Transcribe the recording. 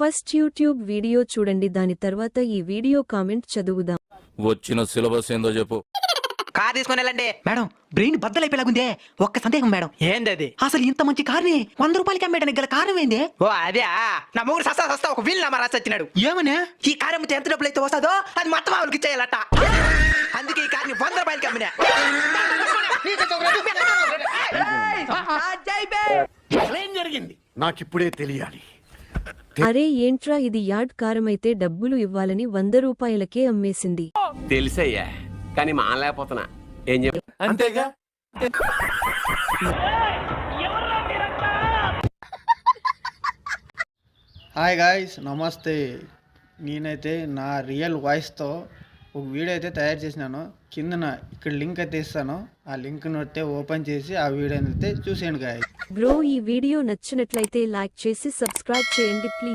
First YouTube video చూడండి దాని తర్వాత ఈ వీడియో కామెంట్ చదువుదాం. వచ్చిన సిలబస్ ఏందో చెప్పు. కార్ తీసుకుని వెళ్ళండి. మేడం బ్రెయిన్ బద్దలైపోయేలాగుందే. ఒక్క సందేహం మేడం. ఏంది అది అసలు ఇంత మంచి కార్ని? వంద రూపాయలకి అమ్మేయడానికి గల కారణం ఏంది? ఓ అదే. నా మూడు సస్తా సస్తా ఒక వీల్ రాసి వచ్చినాడు. ఏమనే? ఈ కార్ అమ్మితే ఎంత డబ్బులు అయితే వస్తుందో అది మొత్తం ఆవులకి ఇచ్చేయాలట. అందుకే ఈ కార్ని వంద రూపాయలకి అమ్మినా. ఏం జరిగింది? నాకిప్పుడే తెలియాలి. అరే ఏంట్రా ఇది యార్డ్ కారమైతే డబ్బులు ఇవ్వాలని వంద రూపాయలకే అమ్మేసింది. తెలుసయ్యా కానీ మానలేకపోతున్నా. ఏం చెప్ప అంతేగా? హాయ్ గాయ్స్ నమస్తే. నేనైతే నా రియల్ వాయిస్తో ఒక వీడియో అయితే తయారు చేసినాను. కిందన ఇక్కడ లింక్ అయితే ఇస్తాను. ఆ లింక్ అయితే ఓపెన్ చేసి ఆ వీడియోని అయితే చూసేయండి గాయస్ బ్రో ఈ వీడియో నచ్చినట్లయితే లైక్ చేసి సబ్స్క్రైబ్ చేయండి ప్లీజ్